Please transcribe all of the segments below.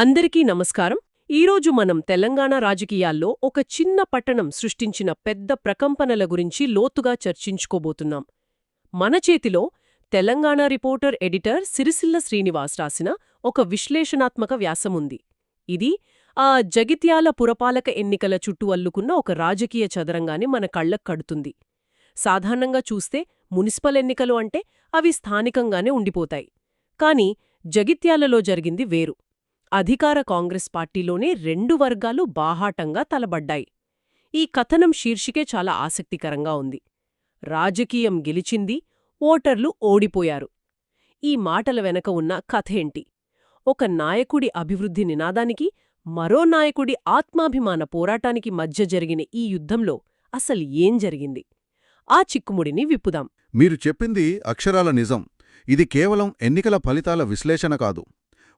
అందరికీ నమస్కారం. ఈరోజు మనం తెలంగాణ రాజకీయాల్లో ఒక చిన్న పట్టణం సృష్టించిన పెద్ద ప్రకంపనల గురించి లోతుగా చర్చించుకోబోతున్నాం. మన చేతిలో తెలంగాణ రిపోర్టర్ ఎడిటర్ సిరిసిల్ల శ్రీనివాస్ రాసిన ఒక విశ్లేషణాత్మక వ్యాసముంది. ఇది ఆ జగిత్యాల పురపాలక ఎన్నికల చుట్టూ అల్లుకున్న ఒక రాజకీయ చదరంగాన్ని మన కళ్ళకు కడుతుంది. సాధారణంగా చూస్తే మున్సిపల్ ఎన్నికలు అంటే అవి స్థానికంగానే ఉండిపోతాయి. కాని జగిత్యాలలో జరిగింది వేరు. అధికార కాంగ్రెస్ పార్టీలోనే రెండు వర్గాలు బాహాటంగా తలబడ్డాయి. ఈ కథనం శీర్షికే చాలా ఆసక్తికరంగా ఉంది. రాజకీయం గెలిచింది ఓటర్లు ఓడిపోయారు. ఈ మాటల వెనక ఉన్న కథేంటి ఒక నాయకుడి అభివృద్ధి నినాదానికి మరో నాయకుడి ఆత్మాభిమాన పోరాటానికి మధ్య జరిగిన ఈ యుద్ధంలో అసలు ఏం జరిగింది? ఆ చిక్కుముడిని విప్పుదాం. మీరు చెప్పింది అక్షరాల నిజం. ఇది కేవలం ఎన్నికల ఫలితాల విశ్లేషణ కాదు.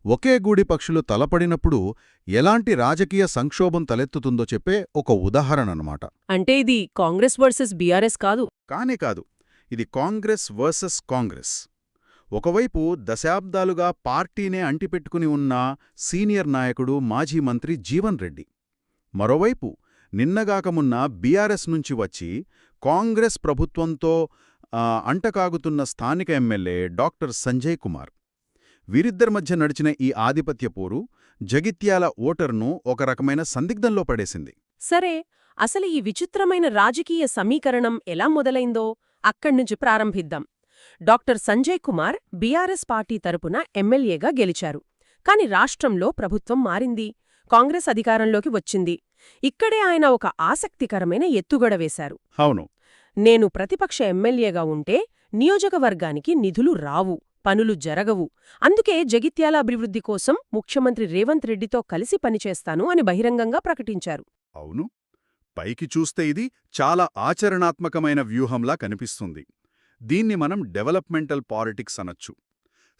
ఒకే గూడి పక్షులు తలపడినప్పుడు ఎలాంటి రాజకీయ సంక్షోభం తలెత్తుతుందో చెప్పే ఒక ఉదాహరణనమాట. అంటే ఇది కాంగ్రెస్ వర్సెస్ బీఆర్ఎస్ కాదు. కానే కాదు. ఇది కాంగ్రెస్ వర్సెస్ కాంగ్రెస్. ఒకవైపు దశాబ్దాలుగా పార్టీనే అంటిపెట్టుకుని ఉన్న సీనియర్ నాయకుడు మాజీ మంత్రి జీవన్ రెడ్డి. మరోవైపు నిన్నగాకమున్న బీఆర్ఎస్ నుంచి వచ్చి కాంగ్రెస్ ప్రభుత్వంతో అంటకాగుతున్న స్థానిక ఎమ్మెల్యే డాక్టర్ సంజయ్ కుమార్. వీరిద్దరి మధ్య నడిచిన ఈ ఆధిపత్య పోరు జగిత్యాల ఓటర్ను ఒక రకమైన సందిగ్ధంలో పడేసింది. సరే అసలు ఈ విచిత్రమైన రాజకీయ సమీకరణం ఎలా మొదలైందో అక్కడ్నుంచి ప్రారంభిద్దాం. Doctor Sanjay Kumar BRS party తరపున ఎమ్మెల్యేగా గెలిచారు. కాని రాష్ట్రంలో ప్రభుత్వం మారింది కాంగ్రెస్ అధికారంలోకి వచ్చింది. ఇక్కడే ఆయన ఒక ఆసక్తికరమైన ఎత్తుగడ వేశారు. అవును. నేను ప్రతిపక్ష ఎమ్మెల్యేగా ఉంటే నియోజకవర్గానికి నిధులు రావు. పనులు జరగవు. అందుకే జగిత్యాల అభివృద్ధి కోసం ముఖ్యమంత్రి రేవంత్ రెడ్డితో కలిసి పనిచేస్తాను అని బహిరంగంగా ప్రకటించారు. అవును. పైకి చూస్తే ఇది చాలా ఆచరణాత్మకమైన వ్యూహంలా కనిపిస్తుంది. దీన్ని మనం డెవలప్మెంటల్ పాలిటిక్స్ అనొచ్చు.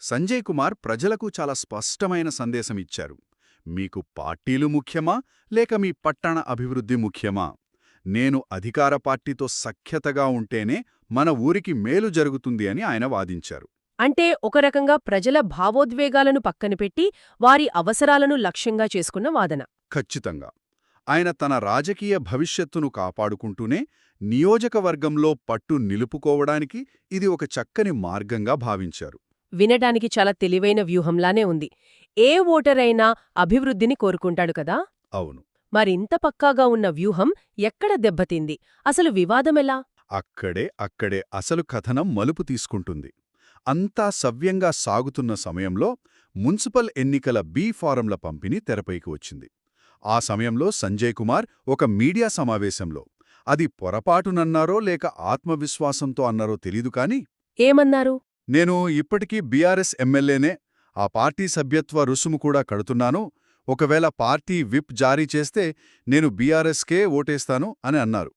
సంజయ్ కుమార్ ప్రజలకు చాలా స్పష్టమైన సందేశం ఇచ్చారు. మీకు పార్టీలు ముఖ్యమా? లేక మీ పట్టణ అభివృద్ధి ముఖ్యమా? నేను అధికార పార్టీతో సఖ్యతగా ఉంటేనే మన ఊరికి మేలు జరుగుతుంది అని ఆయన వాదించారు. అంటే ఒక రకంగా ప్రజల భావోద్వేగాలను పక్కన పెట్టి వారి అవసరాలను లక్ష్యంగా చేసుకున్న వాదన. ఖచ్చితంగా. ఆయన తన రాజకీయ భవిష్యత్తును కాపాడుకుంటూనే నియోజకవర్గంలో పట్టు నిలుపుకోవడానికి ఇది ఒక చక్కని మార్గంగా భావించారు. వినడానికి చాలా తెలివైన వ్యూహంలానే ఉంది. ఏ ఓటరైనా అభివృద్ధిని కోరుకుంటాడు కదా? అవును. మరింత పక్కాగా ఉన్న వ్యూహం ఎక్కడ దెబ్బతింది? అసలు వివాదమెలా అక్కడే అక్కడే అసలు కథనం మలుపు తీసుకుంటుంది. అంతా సవ్యంగా సాగుతున్న సమయంలో మున్సిపల్ ఎన్నికల బీ ఫారంల పంపిణీ తెరపైకి వచ్చింది. ఆ సమయంలో సంజయ్ కుమార్ ఒక మీడియా సమావేశంలో అది పొరపాటునన్నారో లేక ఆత్మవిశ్వాసంతో అన్నారో తెలీదు కాని ఏమన్నారు? నేను ఇప్పటికీ బీఆర్ఎస్ ఎమ్మెల్యేనే ఆ పార్టీ సభ్యత్వ రుసుము కూడా కడుతున్నాను ఒకవేళ పార్టీ విప్ జారీ చేస్తే నేను బీఆర్ఎస్కే ఓటేస్తాను అని అన్నారు.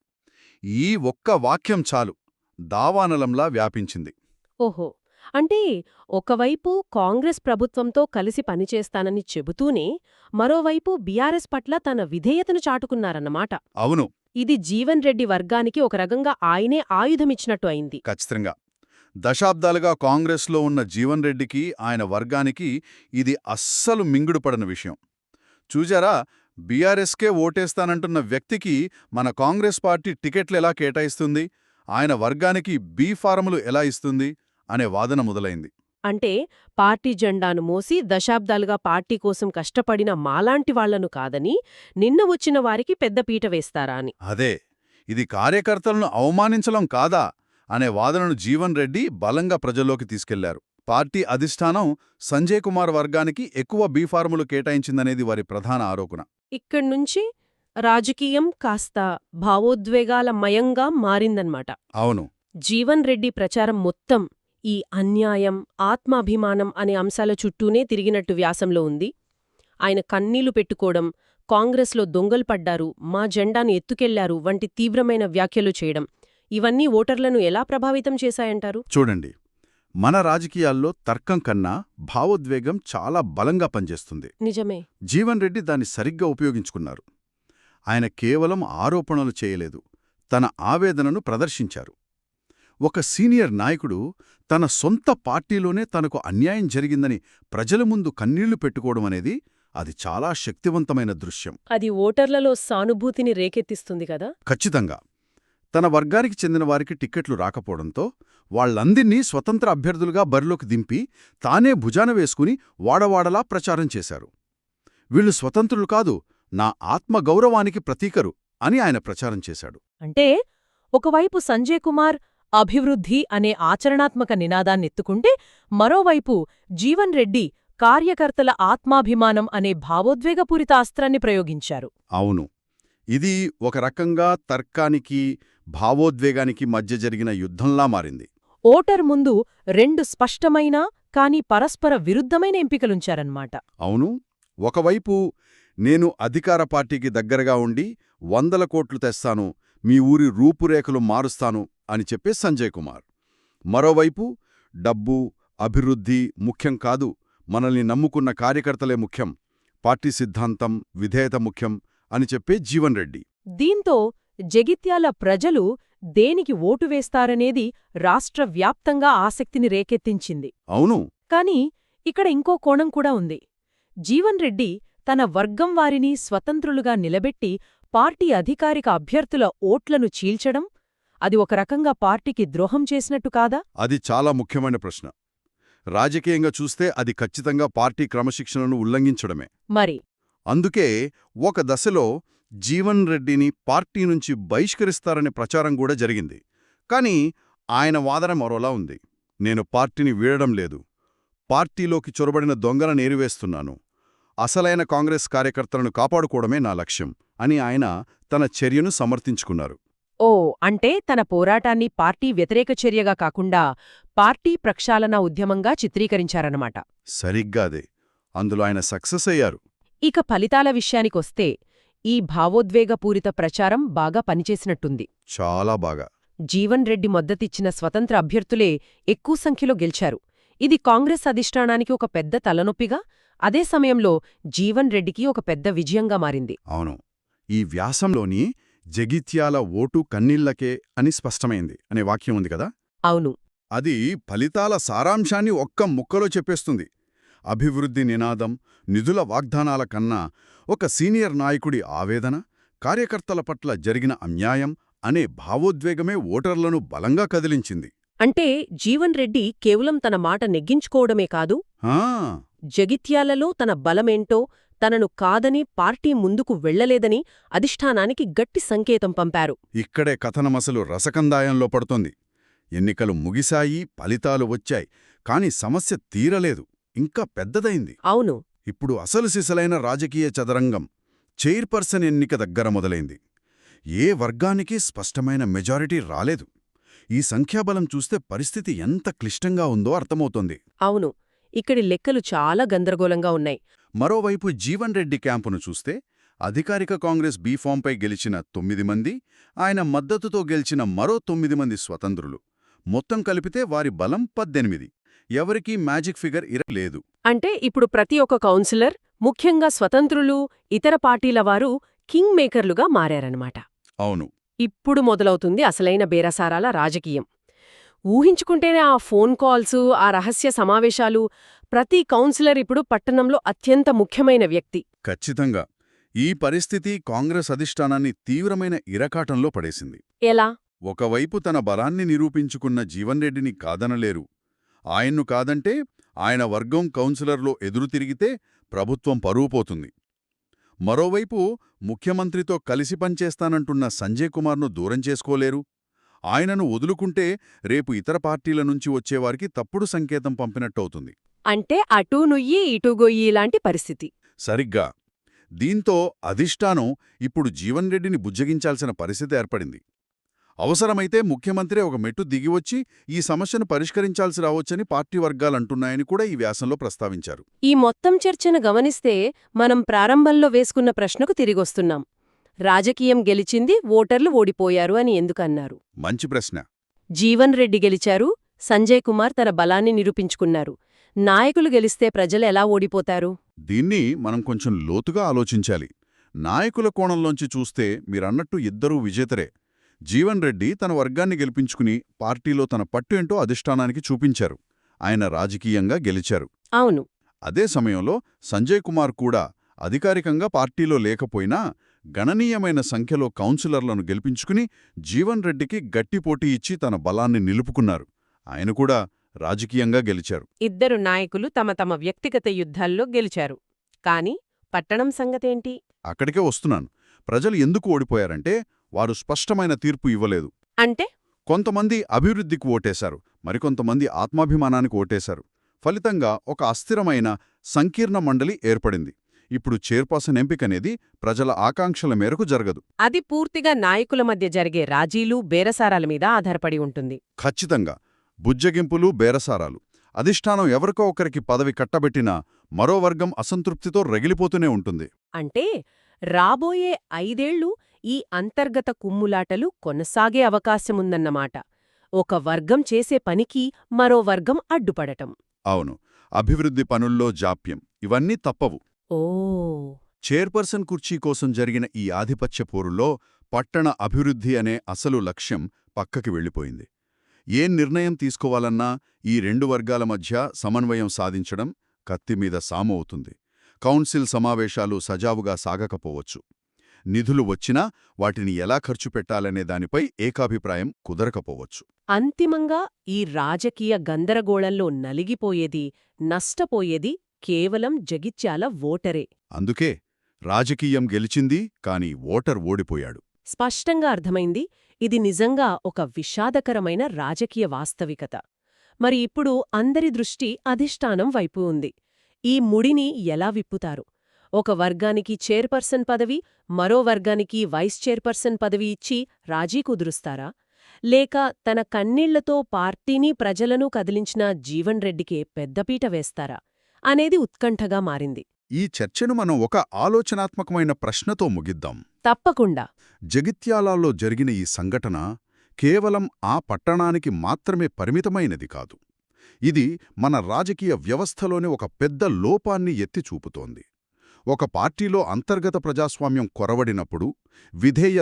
ఈ ఒక్క వాక్యం చాలు దావానలంలా వ్యాపించింది. ఓహో! అంటే ఒకవైపు కాంగ్రెస్ ప్రభుత్వంతో కలిసి పనిచేస్తానని చెబుతూనే మరోవైపు బీఆర్ఎస్ పట్ల తన విధేయతను చాటుకున్నారన్నమాట. అవును. ఇది జీవన్ రెడ్డి వర్గానికి ఒక రకంగా ఆయనే ఆయుధమిచ్చినట్టు అయింది. ఖచ్చితంగా. దశాబ్దాలుగా కాంగ్రెస్లో ఉన్న జీవన్ రెడ్డికి ఆయన వర్గానికి ఇది అస్సలు మింగుడుపడని విషయం. చూజారా బీఆర్ఎస్కే ఓటేస్తానంటున్న వ్యక్తికి మన కాంగ్రెస్ పార్టీ టికెట్లు ఎలా కేటాయిస్తుంది? ఆయన వర్గానికి బీ ఫారములు ఎలా ఇస్తుంది? అనే వాదన మొదలైంది. అంటే పార్టీ జెండాను మోసి దశాబ్దాలుగా పార్టీ కోసం కష్టపడిన మాలాంటి వాళ్ళను కాదని నిన్న వచ్చిన వారికి పెద్ద పీట వేస్తారా అని. అదే ఇది కార్యకర్తలను అవమానించడం కాదా అనే వాదనను జీవన్ రెడ్డి బలంగా ప్రజల్లోకి తీసుకెళ్ళారు. పార్టీ అధిష్టానం సంజయ్ కుమార్ వర్గానికి ఎక్కువ బీఫార్ములు కేటాయించిందనేది వారి ప్రధాన ఆరోపణ. ఇక్కడ్నుంచి రాజకీయం కాస్త భావోద్వేగాల మయంగా మారిందన్నమాట. అవును. జీవన్ రెడ్డి ప్రచారం మొత్తం ఈ అన్యాయం ఆత్మాభిమానం అనే అంశాల చుట్టూనే తిరిగినట్టు వ్యాసంలో ఉంది. ఆయన కన్నీళ్ళు పెట్టుకోవడం కాంగ్రెస్లో దొంగలు పడ్డారు మా జెండాను ఎత్తుకెళ్ళారు వంటి తీవ్రమైన వ్యాఖ్యలు చేయడం ఇవన్నీ ఓటర్లను ఎలా ప్రభావితం చేశాయంటారు? చూడండి మన రాజకీయాల్లో తర్కం కన్నా భావోద్వేగం చాలా బలంగా పనిచేస్తుంది. నిజమే. జీవన్ రెడ్డి దాన్ని సరిగ్గా ఉపయోగించుకున్నారు. ఆయన కేవలం ఆరోపణలు చేయలేదు తన ఆవేదనను ప్రదర్శించారు. ఒక సీనియర్ నాయకుడు తన సొంత పార్టీలోనే తనకు అన్యాయం జరిగిందని ప్రజల ముందు కన్నీళ్ళు పెట్టుకోవడం అనేది అది చాలా శక్తివంతమైన దృశ్యం. అది ఓటర్లలో సానుభూతిని రేకెత్తిస్తుంది కదా? ఖచ్చితంగా. తన వర్గానికి చెందిన వారికి టిక్కెట్లు రాకపోవడంతో వాళ్ళందిర్నీ స్వతంత్ర అభ్యర్థులుగా బరిలోకి దింపి తానే భుజాన వేసుకుని వాడవాడలా ప్రచారం చేశారు. వీళ్ళు స్వతంత్రులు కాదు నా ఆత్మగౌరవానికి ప్రతీకరు అని ఆయన ప్రచారం చేశాడు. అంటే ఒకవైపు సంజయ్ కుమార్ అభివృద్ధి అనే ఆచరణాత్మక నినాదాన్నెత్తుకుంటే మరోవైపు జీవన్ రెడ్డి కార్యకర్తల ఆత్మాభిమానం అనే భావోద్వేగపూరిత అస్త్రాన్ని ప్రయోగించారు. అవును. ఇది ఒక రకంగా తర్కానికి భావోద్వేగానికి మధ్య జరిగిన యుద్ధంలా మారింది. ఓటర్ ముందు రెండు స్పష్టమైన కాని పరస్పర విరుద్ధమైన ఎంపికలుంచారన్నమాట. అవును. ఒకవైపు నేను అధికార పార్టీకి దగ్గరగా ఉండి వందల కోట్లు తెస్తాను మీ ఊరి రూపురేఖలు మారుస్తాను అని చెప్పే సంజయ్ కుమార్. మరోవైపు డబ్బు అభివృద్ధి ముఖ్యం కాదు మనల్ని నమ్ముకున్న కార్యకర్తలే ముఖ్యం పార్టీ సిద్ధాంతం విధేయత ముఖ్యం అని చెప్పే జీవన్ రెడ్డి. దీంతో జగిత్యాల ప్రజలు దేనికి ఓటు వేస్తారనేది రాష్ట్ర వ్యాప్తంగా ఆసక్తిని రేకెత్తించింది. అవును. కాని ఇక్కడ ఇంకో కోణం కూడా ఉంది. జీవన్ రెడ్డి తన వర్గం వారిని స్వతంత్రులుగా నిలబెట్టి పార్టీ అధికారిక అభ్యర్థుల ఓట్లను చీల్చడం అది ఒక రకంగా పార్టీకి ద్రోహం చేసినట్టు కాదా? అది చాలా ముఖ్యమైన ప్రశ్న. రాజకీయంగా చూస్తే అది ఖచ్చితంగా పార్టీ క్రమశిక్షణను ఉల్లంఘించడమే. మరి? అందుకే ఒక దశలో జీవన్ రెడ్డిని పార్టీ నుంచి బహిష్కరిస్తారనే ప్రచారం కూడా జరిగింది. కానీ ఆయన వాదన మరోలా ఉంది. నేను పార్టీని వీడడం లేదు. పార్టీలోకి చొరబడిన దొంగలను ఏరివేస్తున్నాను అసలైన కాంగ్రెస్ కార్యకర్తలను కాపాడుకోవడమే నా లక్ష్యం అని ఆయన తన చర్యను సమర్థించుకున్నారు. ఓ అంటే తన పోరాటాన్ని పార్టీ వ్యతిరేక చర్యగా కాకుండా పార్టీ ప్రక్షాళన ఉద్యమంగా చిత్రీకరించారన్నమాట. సరిగ్గా అదే. అందులో ఆయన సక్సెస్ అయ్యారు. ఇక ఫలితాల విషయానికొస్తే ఈ భావోద్వేగపూరిత ప్రచారం బాగా పనిచేసినట్టుంది. చాలా బాగా. జీవన్ రెడ్డి మద్దతిచ్చిన స్వతంత్ర అభ్యర్థులే ఎక్కువ సంఖ్యలో గెలిచారు. ఇది కాంగ్రెస్ అధిష్టానానికి ఒక పెద్ద తలనొప్పిగా అదే సమయంలో జీవన్ రెడ్డికి ఒక పెద్ద విజయంగా మారింది. అవును. ఈ వ్యాసంలోని జగిత్యాల ఓటు కన్నీళ్ళకే అని స్పష్టమైంది అనే వాక్యం ఉంది కదా? అవును. అది ఫలితాల సారాంశాన్ని ఒక్క ముక్కలో చెప్పేస్తుంది. అభివృద్ధి నినాదం నిధుల వాగ్దానాల కన్నా ఒక సీనియర్ నాయకుడి ఆవేదన కార్యకర్తల పట్ల జరిగిన అన్యాయం అనే భావోద్వేగమే ఓటర్లను బలంగా కదిలించింది. అంటే జీవన్ రెడ్డి కేవలం తన మాట నెగ్గించుకోవడమే కాదు ఆ! జగిత్యాలలో తన బలమేంటో తనను కాదని పార్టీ ముందుకు వెళ్ళలేదని అధిష్టానానికి గట్టి సంకేతం పంపారు. ఇక్కడే కథనమసలు రసకందాయంలో పడుతోంది. ఎన్నికలు ముగిశాయి ఫలితాలు వచ్చాయి కాని సమస్య తీరలేదు. ఇంకా పెద్దదైంది. అవును. ఇప్పుడు అసలు సిసలైన రాజకీయ చదరంగం చైర్పర్సన్ ఎన్నిక దగ్గర మొదలైంది. ఏ వర్గానికి స్పష్టమైన మెజారిటీ రాలేదు. ఈ సంఖ్యాబలం చూస్తే పరిస్థితి ఎంత క్లిష్టంగా ఉందో అర్థమవుతోంది. అవును. ఇక్కడి లెక్కలు చాలా గందరగోళంగా ఉన్నాయి. మరోవైపు జీవన్ రెడ్డి క్యాంపును చూస్తే అధికారిక కాంగ్రెస్ బీఫాంపై గెలిచిన తొమ్మిది మంది ఆయన మద్దతుతో గెలిచిన మరో తొమ్మిది మంది స్వతంత్రులు. మొత్తం కలిపితే వారి బలం పద్దెనిమిది. ఎవరికీ మ్యాజిక్ ఫిగర్ ఇరలేదు అంటే ఇప్పుడు ప్రతి ఒక్క కౌన్సిలర్ ముఖ్యంగా స్వతంత్రులు ఇతర పార్టీల వారు కింగ్ మేకర్లుగా మారారన్నమాట. అవును. ఇప్పుడు మొదలవుతుంది అసలైన బేరసారాల రాజకీయం. ఊహించుకుంటేనే ఆ ఫోన్ కాల్సు ఆ రహస్య సమావేశాలు ప్రతి కౌన్సిలర్ ఇప్పుడు పట్టణంలో అత్యంత ముఖ్యమైన వ్యక్తి. ఖచ్చితంగా. ఈ పరిస్థితి కాంగ్రెస్ అధిష్టానాన్ని తీవ్రమైన ఇరకాటంలో పడేసింది. ఎలా? ఒకవైపు తన బలాన్ని నిరూపించుకున్న జీవన్ రెడ్డిని కాదనలేరు. ఆయన్ను కాదంటే ఆయన వర్గం కౌన్సిలర్లో ఎదురు తిరిగితే ప్రభుత్వం పరువు పోతుంది. మరోవైపు ముఖ్యమంత్రితో కలిసి పనిచేస్తానంటున్న సంజయ్ కుమార్ను దూరం చేసుకోలేరు. ఆయనను వదులుకుంటే రేపు ఇతర పార్టీల నుంచి వచ్చేవారికి తప్పుడు సంకేతం పంపినట్టవుతుంది. అంటే అటూ నుయ్యి ఇటూ గొయ్యి లాంటి పరిస్థితి. సరిగ్గా. దీంతో అధిష్టానం ఇప్పుడు జీవన్ రెడ్డిని బుజ్జగించాల్సిన పరిస్థితి ఏర్పడింది. అవసరమైతే ముఖ్యమంత్రి ఒక మెట్టు దిగివచ్చి ఈ సమస్యను పరిష్కరించాల్సి రావచ్చని పార్టీ వర్గాలంటున్నాయని కూడా ఈ వ్యాసంలో ప్రస్తావించారు. ఈ మొత్తం చర్చను గమనిస్తే మనం ప్రారంభంలో వేసుకున్న ప్రశ్నకు తిరిగొస్తున్నాం. రాజకీయం గెలిచింది ఓటర్లు ఓడిపోయారు అని ఎందుకన్నారు? మంచి ప్రశ్న. జీవన్ రెడ్డి గెలిచారు సంజయ్ కుమార్ తన బలాన్ని నిరూపించుకున్నారు. నాయకులు గెలిస్తే ప్రజలు ఎలా ఓడిపోతారు? దీన్ని మనం కొంచెం లోతుగా ఆలోచించాలి. నాయకుల కోణంలోంచి చూస్తే మీరన్నట్టు ఇద్దరూ విజేతరే. జీవన్ రెడ్డి తన వర్గాన్ని గెలిపించుకుని పార్టీలో తన పట్టు ఏంటో అధిష్టానానికి చూపించారు. ఆయన రాజకీయంగా గెలిచారు. అవును. అదే సమయంలో సంజయ్ కుమార్ కూడా అధికారికంగా పార్టీలో లేకపోయినా గణనీయమైన సంఖ్యలో కౌన్సిలర్లను గెలిపించుకుని జీవన్ రెడ్డికి గట్టి పోటీ ఇచ్చి తన బలాన్ని నిలుపుకున్నారు. ఆయన కూడా రాజకీయంగా గెలిచారు. ఇద్దరు నాయకులు తమ తమ వ్యక్తిగత యుద్ధాల్లో గెలిచారు. కాని పట్టణం సంగతేంటి? అక్కడికే వస్తున్నాను. ప్రజలు ఎందుకు ఓడిపోయారంటే వారు స్పష్టమైన తీర్పు ఇవ్వలేదు. అంటే? కొంతమంది అభివృద్ధికి ఓటేశారు. మరికొంతమంది ఆత్మాభిమానానికి ఓటేశారు. ఫలితంగా ఒక అస్థిరమైన సంకీర్ణ మండలి ఏర్పడింది. ఇప్పుడు చైర్పర్సన్ ఎంపికనేది ప్రజల ఆకాంక్షల మేరకు జరగదు. అది పూర్తిగా నాయకుల మధ్య జరిగే రాజీలు బేరసారాల మీద ఆధారపడి ఉంటుంది. ఖచ్చితంగా. బుజ్జగింపులు బేరసారాలు. అధిష్టానం ఎవరికో ఒకరికి పదవి కట్టబెట్టినా మరో వర్గం అసంతృప్తితో రగిలిపోతూనే ఉంటుంది. అంటే రాబోయే ఐదేళ్ళు ఈ అంతర్గత కుమ్ములాటలు కొనసాగే అవకాశముందన్నమాట. ఒక వర్గం చేసే పనికి మరో వర్గం అడ్డుపడటం. అవును. అభివృద్ధి పనుల్లో జాప్యం. ఇవన్నీ తప్పవు. ఓ. చైర్పర్సన్ కుర్చీ కోసం జరిగిన ఈ ఆధిపత్య పోరులో పట్టణ అభివృద్ధి అనే అసలు లక్ష్యం పక్కకి వెళ్ళిపోయింది. ఏ నిర్ణయం తీసుకోవాలన్నా ఈ రెండు వర్గాల మధ్య సమన్వయం సాధించడం కత్తిమీద సాము అవుతుంది. కౌన్సిల్ సమావేశాలు సజావుగా సాగకపోవచ్చు. నిధులు వచ్చినా వాటిని ఎలా ఖర్చు పెట్టాలనే దానిపై ఏకాభిప్రాయం కుదరకపోవచ్చు. అంతిమంగా ఈ రాజకీయ గందరగోళంలో నలిగిపోయేది నష్టపోయేది కేవలం జగిత్యాల ఓటరే. అందుకే రాజకీయం గెలిచింది కాని ఓటర్ ఓడిపోయాడు. స్పష్టంగా అర్థమైంది ఇది నిజంగా ఒక విషాదకరమైన రాజకీయ వాస్తవికత. మరి ఇప్పుడు అందరి దృష్టి అధిష్టానం వైపు ఉంది. ఈ ముడిని ఎలా విప్పుతారు? ఒక వర్గానికి చైర్పర్సన్ పదవి మరో వర్గానికి వైస్ చైర్పర్సన్ పదవి ఇచ్చి రాజీ కుదురుస్తారా? లేక తన కన్నీళ్ళతో పార్టీని ప్రజలను కదిలించిన జీవన్ రెడ్డికే పెద్దపీట వేస్తారా? అనేది ఉత్కంఠగా మారింది. ఈ చర్చను మనం ఒక ఆలోచనాత్మకమైన ప్రశ్నతో ముగిద్దాం. తప్పకుండా. జగిత్యాలలో జరిగిన ఈ సంఘటన కేవలం ఆ పట్టణానికి మాత్రమే పరిమితమైనది కాదు. ఇది మన రాజకీయ వ్యవస్థలోని ఒక పెద్ద లోపాన్ని ఎత్తి చూపుతోంది. ఒక పార్టీలో అంతర్గత ప్రజాస్వామ్యం కొరవడినప్పుడు విధేయ